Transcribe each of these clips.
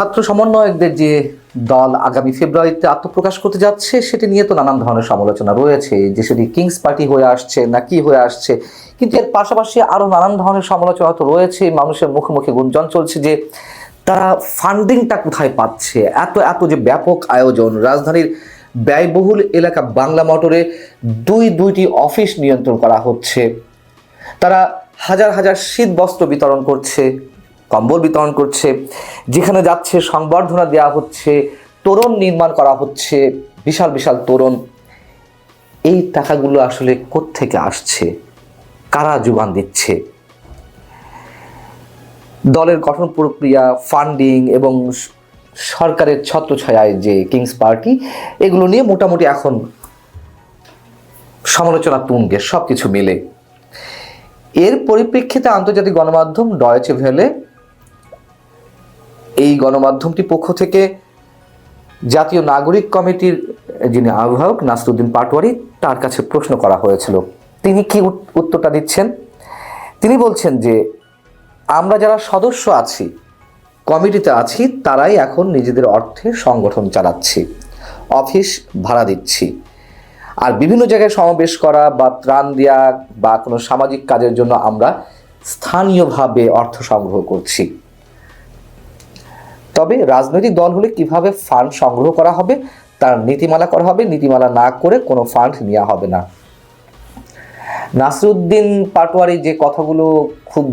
ছাত্র সমন্বয়কদের যে দল আগামী ফেব্রুয়ারিতে আত্মপ্রকাশ করতে যাচ্ছে, সেটি নিয়ে তো নানান ধরনের সমালোচনা রয়েছে। যে সেটি কিংস পার্টি হয়ে আসছে, না কি হয়ে আসছে, কিন্তু এর পাশাপাশি আরও নানান ধরনের সমালোচনা তো রয়েছে। মানুষের মুখে মুখে গুঞ্জন চলছে যে, তারা ফান্ডিংটা কোথায় পাচ্ছে? এত এত যে ব্যাপক আয়োজন। রাজধানীর ব্যয়বহুল এলাকা বাংলা মোটরে দুই, দুইটি অফিস নিয়ন্ত্রণ করা হচ্ছে। তারা হাজার হাজার শীত বস্ত্র বিতরণ করছে। কম্বল বিতরণ করছে, যেখানে যাচ্ছে, সংবর্ধনা দেওয়া হচ্ছে, তোরণ নির্মাণ করা হচ্ছে, বিশাল বিশাল তোরণ। এই টাকাগুলো আসলে কোত্থেকে আসছে? কারা যোগান দিচ্ছে? দলের গঠন প্রক্রিয়া ফান্ডিং এবং সরকারের ছত্রছায়ায় যে কিংস পার্টি এগুলো নিয়ে মোটামুটি এখন সমালোচনা, তুঙ্গে সব কিছু মিলে। এর পরিপ্রেক্ষিতে আন্তর্জাতিক গণমাধ্যম ডয়েচে ভেলে এই গণমাধ্যমটি পক্ষ থেকে জাতীয় নাগরিক কমিটির যিনি আহ্বায়ক নাসরুদ্দিন পাটোয়ারি, তার কাছে প্রশ্ন করা হয়েছিল। তিনি কি উত্তরটা দিচ্ছেন? তিনি বলছেন যে, আমরা যারা সদস্য আছি, কমিটিতে আছি, তারাই এখন নিজেদের অর্থে সংগঠন চালাচ্ছি, অফিস ভাড়া দিচ্ছি। আর বিভিন্ন জায়গায় সমাবেশ করা বা ত্রাণ দেওয়া বা কোনো সামাজিক কাজের জন্য আমরা স্থানীয়ভাবে অর্থ সংগ্রহ করছি। তবে রাজনৈতিক দল হলে কীভাবে ফান্ড সংগ্রহ করা হবে, তার নীতিমালা করা হবে, নীতিমালা না করে কোনো ফান্ড নেওয়া হবে না। নাসরুদ্দিন পাটোয়ারি যে কথাগুলো খুব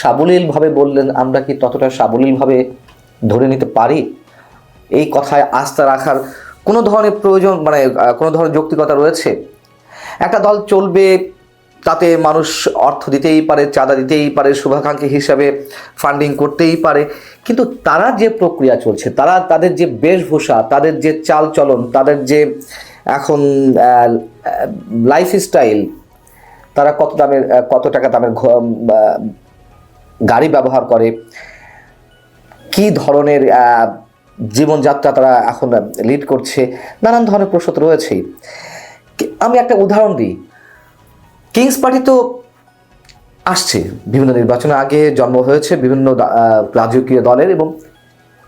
সাবলীলভাবে বললেন, আমরা কি ততটা সাবলীলভাবে ধরে নিতে পারি? এই কথায় আস্থা রাখার কোনো ধরনের প্রয়োজন মানে কোনো ধরনের যৌক্তিকতা রয়েছে? একটা দল চলবে তাতে মানুষ অর্থ দিতেই পারে, চাঁদা দিতেই পারে, শুভাকাঙ্ক্ষী হিসাবে ফান্ডিং করতেই পারে। কিন্তু তারা যে প্রক্রিয়া চলছে, তারা তাদের যে বেশভূষা, তাদের যে চাল চলন তাদের যে এখন লাইফ স্টাইল তারা কত দামের কত টাকা দামের গাড়ি ব্যবহার করে, কি ধরনের জীবনযাত্রা তারা এখন লিড করছে, নানান ধরনের প্রশ্ন রয়েছেই। আমি একটা উদাহরণ দিই। কিংস পার্টি তো আসছে বিভিন্ন নির্বাচনের আগে জন্ম হয়েছে বিভিন্ন রাজকীয় দলের এবং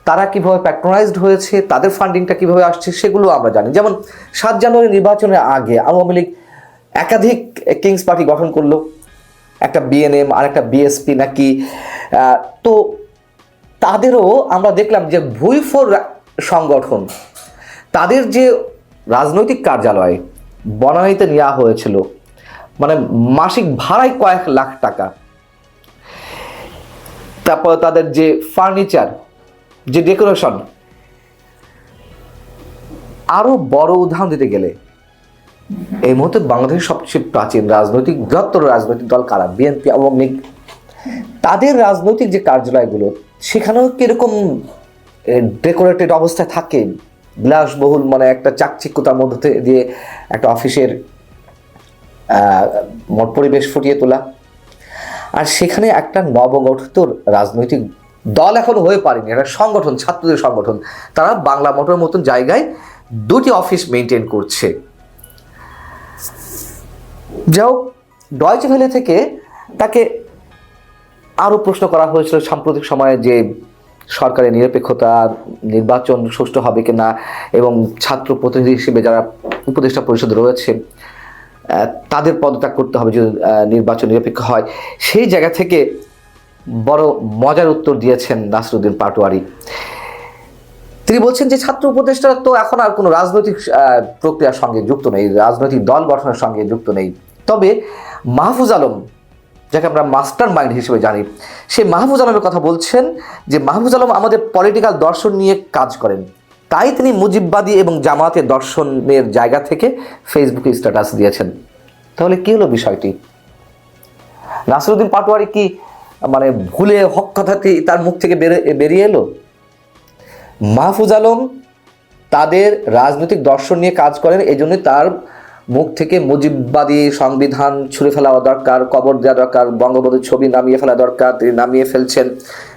তারা কীভাবে প্যাট্রোনাইজড হয়েছে, তাদের ফান্ডিংটা কীভাবে আসছে সেগুলো আমরা জানি। যেমন সাত জানুয়ারি নির্বাচনের আগে আওয়ামী লীগ একাধিক কিংস পার্টি গঠন করল। একটা বিএনএম আর একটা বিএসপি নাকি তো তাদেরও আমরা দেখলাম যে ভুইফোর সংগঠন, তাদের যে রাজনৈতিক কার্যালয় বনানীতে নেওয়া হয়েছিল মানে মাসিক ভাড়ায় কয়েক লাখ টাকা। তারপর তাদের যে ফার্নিচার যে ডেকোরেশন আরও বড় উদাহরণ দিতে গেলে, এই মুহূর্তে বাংলাদেশের সবচেয়ে প্রাচীন রাজনৈতিক, বৃহত্তর রাজনৈতিক দল কারা? BNP Awami League. তাদের রাজনৈতিক যে কার্যালয়গুলো, সেখানেও কীরকম ডেকোরেটেড অবস্থায় থাকে? বিলাসবহুল মানে একটা চাকচিক্যতার মধ্যে দিয়ে একটা অফিসের মোট পরিবেশ ফুটিয়ে তোলা। আর সেখানে একটা নবগঠিত রাজনৈতিক দল এখন হয়ে পারেনি, একটা সংগঠন, ছাত্রদের সংগঠন। তারা বাংলা মোটর মতন জায়গায় দুটি অফিস মেনটেন করছে। যাও ডয়চে ভ্যালি থেকে তাকে আরও প্রশ্ন করা হয়েছিল, সাম্প্রতিক সময়ে যে সরকারের নিরপেক্ষতা, নির্বাচন সুষ্ঠু হবে কিনা, এবং ছাত্র প্রতিনিধি হিসেবে যারা উপদেষ্টা পরিষদ রয়েছে তাদের পদত্যাগ করতে হবে যদি নির্বাচন নিরপেক্ষ হয়। সেই জায়গা থেকে বড় মজার উত্তর দিয়েছেন নাসরুদ্দিন পাটোয়ারি। তিনি বলছেন যে, ছাত্র উপদেষ্টারা তো এখন আর কোনো রাজনৈতিক প্রক্রিয়ার সঙ্গে যুক্ত নেই, রাজনৈতিক দল গঠনের সঙ্গে যুক্ত নেই। তবে মাহফুজ আলম, যাকে আমরা মাস্টার মাইন্ড হিসেবে জানি সেই মাহফুজ আলমের কথা বলছেন যে, মাহফুজ আলম আমাদের পলিটিক্যাল দর্শন নিয়ে কাজ করেন। তাই তিনি মুজিববাদী এবং জামাতের দর্শনের জায়গা থেকে ফেসবুকে স্ট্যাটাস দিয়েছেন। তাহলে কি হলো বিষয়টি? নাসিরুদ্দিন পাটোয়ারি কি মানে ভুলে হক কথাতে তার মুখ থেকে বেরে- বেরিয়ে এলো? মাহফুজ আলম তাদের রাজনৈতিক দর্শন নিয়ে কাজ করেন এই জন্য তার মুখ থেকে মুজিববাদী সংবিধান ছুঁড়ে ফেলা দরকার, কবর দেওয়া দরকার, বঙ্গবন্ধুর ছবি নামিয়ে ফেলা দরকার, তিনি নামিয়ে ফেলছেন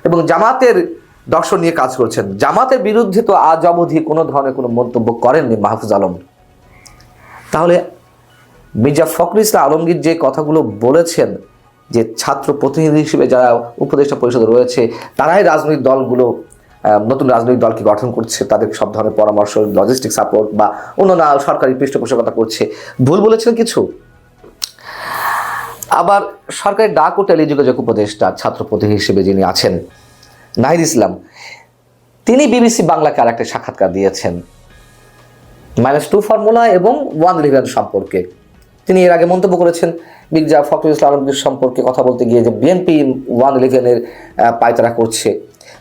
এবং জামাতের দর্শন নিয়ে কাজ করছেন। জামাতের বিরুদ্ধে তো আজ অবধি কোনো ধরনের কোনো মন্তব্য করেননি মাহফুজ আলম। তাহলে মির্জা ফখরুল ইসলাম আলমগীর যে কথাগুলো বলেছেন, যে ছাত্র প্রতিনিধি হিসেবে যারা উপদেষ্টা পরিষদে রয়েছে, তারাই রাজনৈতিক দলগুলো নতুন রাজনৈতিক দলকে গঠন করছে, তাদের সব ধরনের পরামর্শ লজিস্টিক সাপোর্ট বা অন্যান্য সরকারি পৃষ্ঠপোষকতা করছে। ভুল বলেছেন কিছু? আবার সরকারের ডাক ও টেলিযোগাযোগ উপদেষ্টা, ছাত্র প্রতিনিধি হিসেবে যিনি আছেন নাহিদ ইসলাম, তিনি বিবিসি বাংলাকে আর একটা সাক্ষাৎকার দিয়েছেন। মাইনাস টু ফর্মুলা এবং ওয়ান ইলেভেন সম্পর্কে। তিনি এর আগে মন্তব্য করেছেন মির্জা ফখরুল ইসলাম আলমগীর সম্পর্কে কথা বলতে গিয়ে যে বিএনপি ওয়ান ইলেভেনের পায়তারা করছে।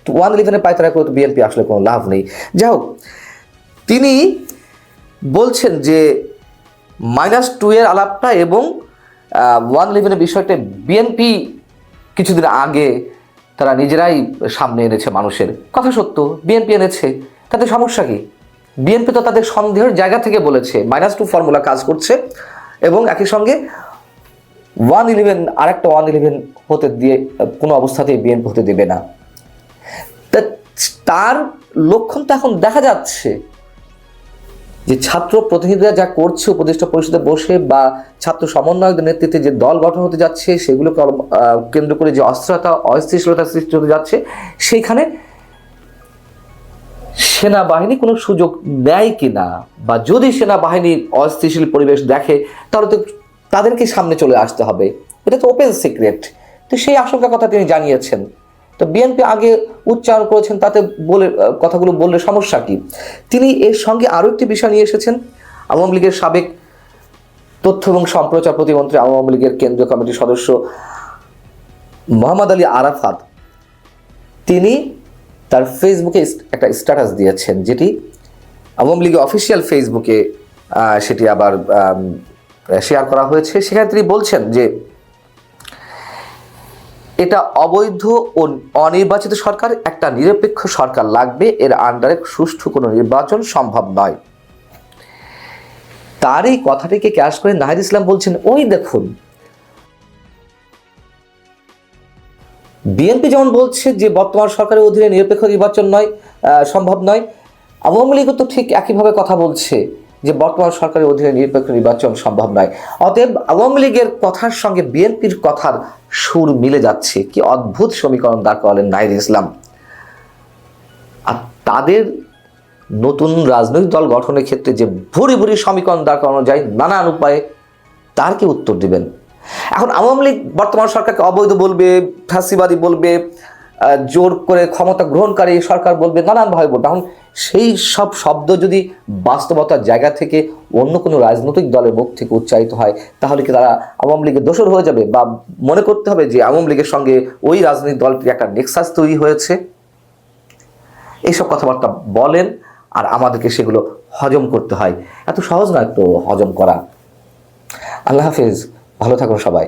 তো ওয়ান ইলেভেনের পায়তারা করে তো বিএনপি আসলে কোনো লাভ নেই। যাই হোক, তিনি বলছেন যে মাইনাস টু এর আলাপটা এবং ওয়ান ইলেভেনের বিষয়টা বিএনপি কিছুদিন আগে তারা নিজেরাই সামনে এনেছে মানুষের। কথা সত্য বিএনপি এনেছে। তাদের সমস্যা কি? বিএনপি তো তাদের সন্দেহের জায়গা থেকে বলেছে মাইনাস টু ফর্মুলা কাজ করছে এবং একই সঙ্গে ওয়ান ইলেভেন আরেকটা ওয়ান ইলেভেন হতে দিয়ে, কোনো অবস্থাতেই বিএনপি হতে দেবে না। তার লক্ষণ তো এখন দেখা যাচ্ছে। যে ছাত্র প্রতিনিধিরা যা করছে উপদেষ্টা পরিষদে বসে বা ছাত্র সমন্বয়কদের নেতৃত্বে যে দল গঠন হতে যাচ্ছে, সেগুলোকে কেন্দ্র করে যে অস্থিরতা, অস্থিতিশীলতা সৃষ্টি হতে যাচ্ছে, সেইখানে সেনাবাহিনী কোনো সুযোগ দেয় কিনা বা যদি সেনাবাহিনী অস্থিতিশীল পরিবেশ দেখে, তাহলে তো তাদেরকে সামনে চলে আসতে হবে। এটা তো ওপেন সিক্রেট তো সেই আশঙ্কার কথা তিনি জানিয়েছেন। তো বিএনপি আগে উচ্চারণ করেছেন, তাতে বলে কথাগুলো বললে সমস্যা কি? তিনি এর সঙ্গে আরও একটি বিষয় নিয়ে এসেছেন, আওয়ামী লীগের সাবেক তথ্য এবং সম্প্রচার প্রতিমন্ত্রী, আওয়ামী লীগের কেন্দ্রীয় কমিটির সদস্য মোহাম্মদ আলী আরাফাত। তিনি তার ফেসবুকে একটা স্ট্যাটাস দিয়েছেন, যেটি আওয়ামী লীগের অফিসিয়াল ফেসবুকে সেটি আবার শেয়ার করা হয়েছে। সেখানে তিনি বলছেন যে এটা অবৈধ ও অনির্বাচিত সরকার, একটা নিরপেক্ষ সরকার লাগবে, এর আন্ডারে সুষ্ঠু কোনো নির্বাচন সম্ভব নয়। তার এই কথাটিকে ক্যাশ করে নাহিদ ইসলাম বলছেন, ওই দেখুন, বিএনপি যেমন বলছে যে বর্তমান সরকারের অধীনে নিরপেক্ষ নির্বাচন নয় সম্ভব নয়, আওয়ামী লীগও তো ঠিক একইভাবে কথা বলছে যে বর্তমান সরকারের অধীনে নিরপেক্ষ নির্বাচন সম্ভব নয়। অতএব আওয়ামী লীগের কথার সঙ্গে বিএনপির কথার সুর মিলে যাচ্ছে। কি অদ্ভুত সমীকরণ দাঁড় করালেন নাহিদ ইসলাম। আর তাদের নতুন রাজনৈতিক দল গঠনের ক্ষেত্রে যে ভুরি ভুরি সমীকরণ দাঁড় করানো যায় নানান উপায়ে, তার কি উত্তর দিবেন? এখন আওয়ামী লীগ বর্তমান সরকারকে অবৈধ বলবে ফাঁসিবাদী বলবে জোর করে ক্ষমতা গ্রহণকারী সরকার বলবে নানানভাবে বলবে এখন সেই সব শব্দ যদি বাস্তবতার জায়গা থেকে অন্য কোনো রাজনৈতিক দলের মুখ থেকে উচ্চারিত হয়, তাহলে কি তারা আওয়ামী লীগের দোষর হয়ে যাবে? বা মনে করতে হবে যে আওয়ামী লীগের সঙ্গে ওই রাজনৈতিক দলটির একটা নেক্সাস তৈরি হয়েছে? এইসব কথাবার্তা বলেন আর আমাদেরকে সেগুলো হজম করতে হয়। এত সহজ নয় তো হজম করা। আল্লাহ হাফিজ, ভালো থাকুন সবাই।